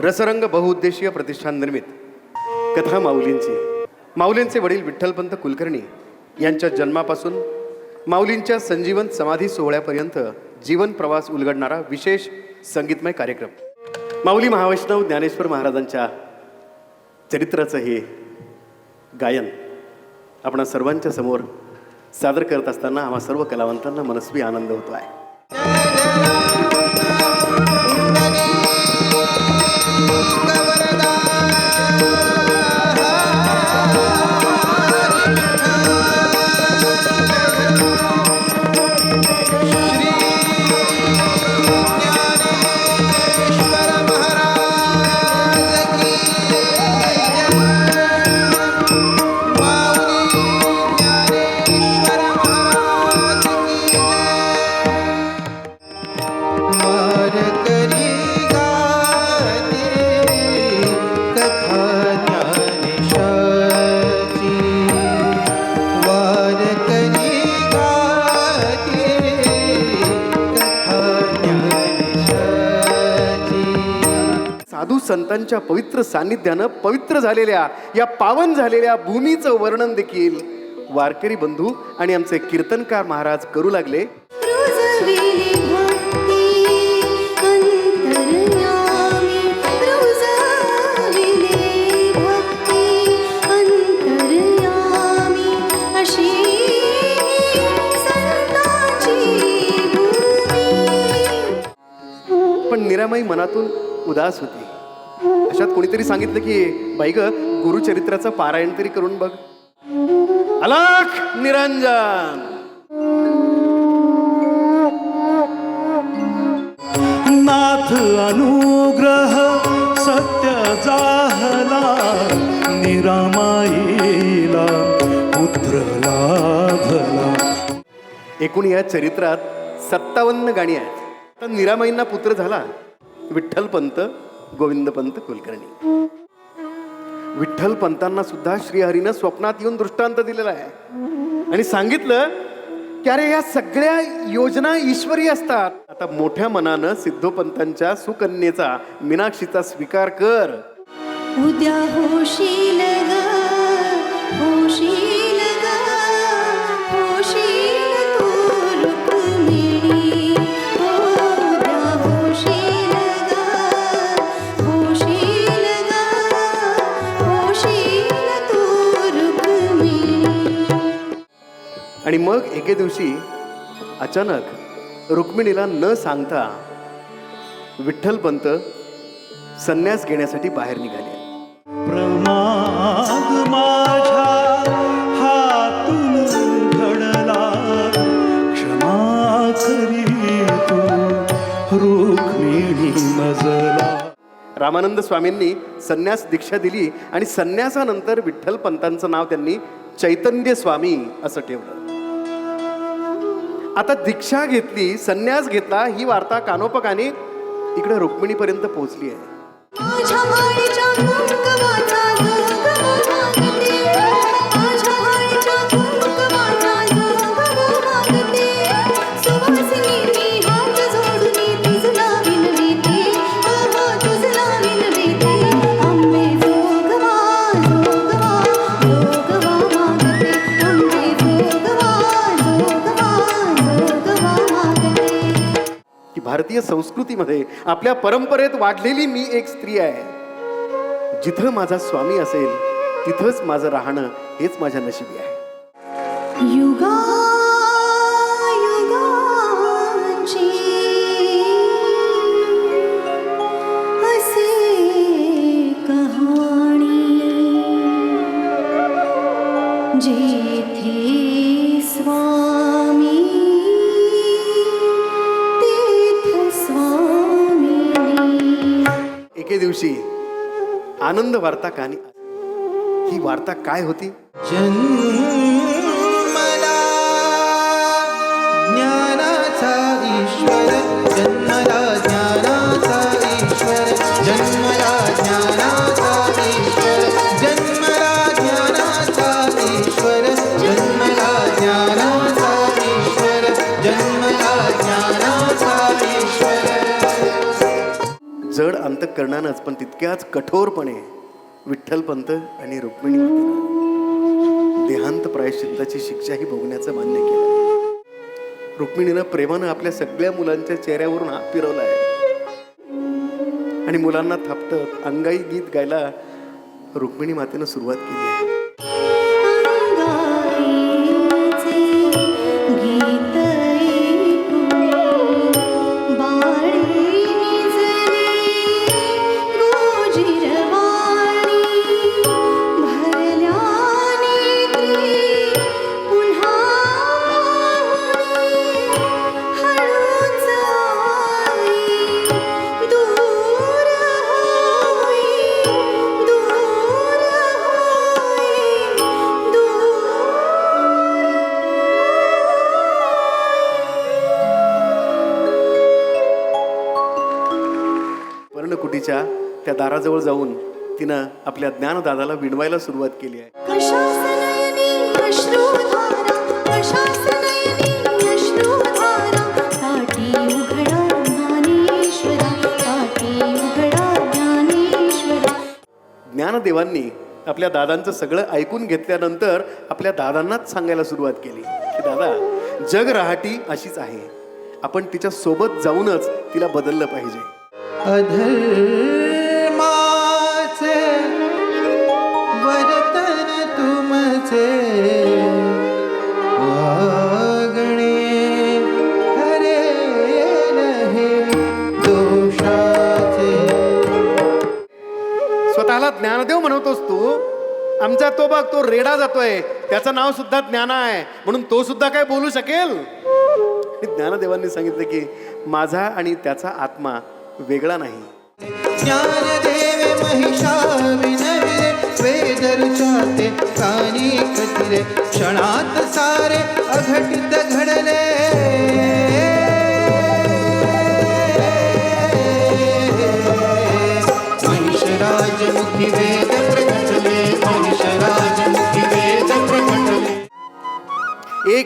रसरंग बहुउद्देशीय प्रतिष्ठान निर्मित. कथा माऊलींची. माऊलींचे वडील विठ्ठलपंत कुलकर्णी यांच्या जन्मापासून माऊलींच्या संजीवन समाधी सोहळ्यापर्यंत जीवन प्रवास उलगडणारा विशेष संगीतमय कार्यक्रम. माऊली महावैष्णव ज्ञानेश्वर महाराजांच्या चरित्राचं हे गायन आपण सर्वांच्या समोर सादर करत असताना आम्हा सर्व कलावंतांना मनस्वी आनंद होतो आहे. संतांच्या पवित्र सान्निध्यानं पवित्र झालेल्या या पावन झालेल्या भूमीचं वर्णन देखील. वारकरी बंधू आणि आमचे कीर्तनकार महाराज करू लागले. पण निरामयी मनातून उदास होती. अशात कोणीतरी सांगितलं की बाई ग गुरुचरित्राचं पारायण तरी करून बघ. अलख निरंजन. नाथ अनुग्रह सत्य जाहला निरामाईला पुत्र लाभला. एकूण या चरित्रात सत्तावन्न गाणी आहेत. तर निरामयींना पुत्र झाला विठ्ठलपंत गोविंदपंत कुलकर्णी. विठ्ठलपंतांना सुद्धा श्रीहरीनं स्वप्नात येऊन दृष्टांत दिलेला आहे. आणि सांगितलं की अरे या सगळ्या योजना ईश्वरी असतात. आता मोठ्या मनानं सिद्धोपंतांच्या सुकन्येचा मीनाक्षीचा स्वीकार कर. उद्या होशील होशील मग एके दिवशी अचानक रुक्मिणीला न सांगता विठ्ठलपंत संन्यास घेण्यासाठी बाहेर निघाले. प्रमाद माझ्या हातून घडला. क्षमा करी तू रुक्मिणी मजला. रामानंद स्वामींनी संन्यास दीक्षा दिली आणि संन्यासानंतर विठ्ठलपंतांचं नाव त्यांनी चैतन्य स्वामी असं ठेवलं. आता दीक्षा घेतली संन्यास घेतला ही वार्ता कानोपकाने इकडे रुक्मिणीपर्यंत पोहोचली आहे. संस्कृतीमध्ये आपल्या परंपरेत वाढलेली मी एक स्त्री आहे. जिथं माझा स्वामी असेल तिथंच माझं राहणं हेच माझ्या नशिबी आहे. युगा कहाणी जेथे एके दिवशी आनंद वार्ता कानी ही वार्ता काय होती? जन्म जड अंतकरणानंच पण तितक्याच कठोरपणे विठ्ठलपंत आणि रुक्मिणी देहांत प्रायश्चित्ताची शिक्षाही भोगण्याचं मान्य केलं. रुक्मिणीनं प्रेमानं आपल्या सगळ्या मुलांच्या चेहऱ्यावरून हात आहे आणि मुलांना थापटत अंगाई गीत गायला रुक्मिणी मातेनं सुरुवात केली आहे. पर्णकुटीच्या त्या दाराजवळ जाऊन तिनं आपल्या ज्ञानदादाला विणवायला सुरुवात केली आहे. ज्ञानदेवांनी आपल्या दादांचं सगळं ऐकून घेतल्यानंतर आपल्या दादांनाच सांगायला सुरुवात केली की दादा जग राहाटी अशीच आहे. आपण तिच्या सोबत जाऊनच तिला बदललं पाहिजे. अधर्माचे वर्तन तुमचे वागणे हरे नहे दोषाचे. स्वतःला ज्ञानदेव म्हणतोस तू. आमचा तो बघ तो रेडा जातोय. त्याचं नाव सुद्धा ज्ञाना आहे. म्हणून तो सुद्धा काय बोलू शकेल? ज्ञानदेवांनी सांगितलं की माझा आणि त्याचा आत्मा वेगळा नाही. क्षणात सारे अघटित घडले.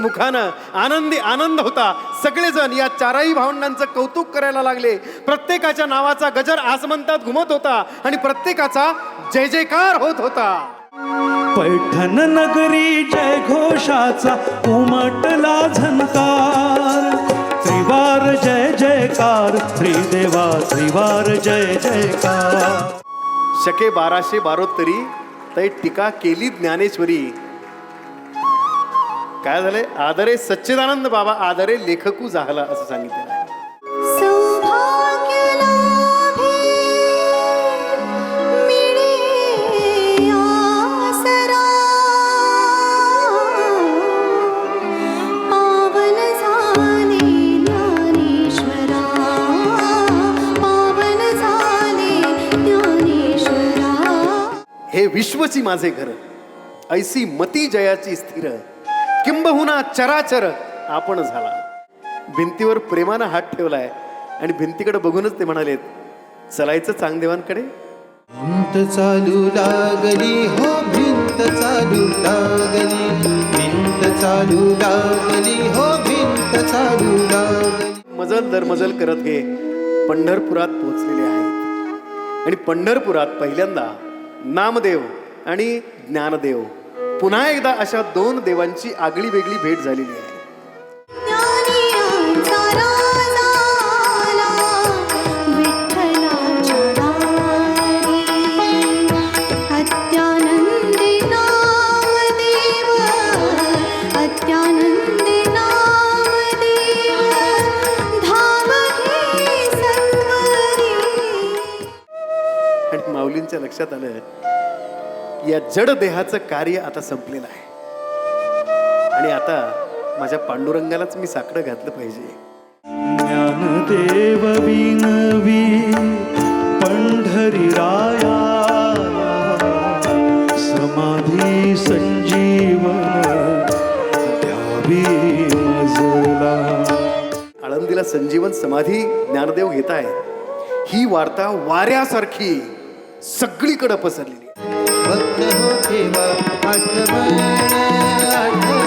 मुखानं आनंदी आनंद होता. सगळेजण या चारही भावंडांचं कौतुक करायला लागले. प्रत्येकाच्या नावाचा गजर आसमंतात घुमत होता आणि प्रत्येकाचा जय जयकार होत होता. पैठण नगरी जय घोषाचा उमटला झनकार. त्रिवार जय जयकार श्रीदेवा त्रिवार जय जयकार. शके बाराशे बारोत्तरी तै टीका केली ज्ञानेश्वरी. काय झालंय? आदरे सच्चिदानंद बाबा आदरे लेखकू झाला असं ज्ञानेश्वरा। हे विश्वची माझे घर ऐसी मती जयाची स्थिर किंबहुना चराचर. आपण झाला. भिंतीवर प्रेमानं हात ठेवलाय आणि भिंतीकडे बघूनच ते म्हणालेत चलायचं चांगदेवांकडे? भिंत चालू लागली हो भिंत चालू लागली. भिंत चालू लागली हो भिंत चालू लागली. मजल दर मजल करत हे पंढरपुरात पोहोचलेले आहेत. आणि पंढरपुरात पहिल्यांदा नामदेव आणि ज्ञानदेव पुन्हा एकदा अशा दोन देवांची आगळी वेगळी भेट झालेली आहे. या जड देहाचं कार्य आता संपलेलं आहे. आणि आता माझ्या पांडुरंगालाच मी साकडं घातलं पाहिजे. ज्ञानदेव विनवी पंढरी राया समाधी संजीवन द्यावी मजला आळंदीला संजीवन समाधी ज्ञानदेव घेत आहेत ही वार्ता वाऱ्यासारखी सगळीकडे पसरलेली. आहे भक्त हो ठेवा आठवण आठवण.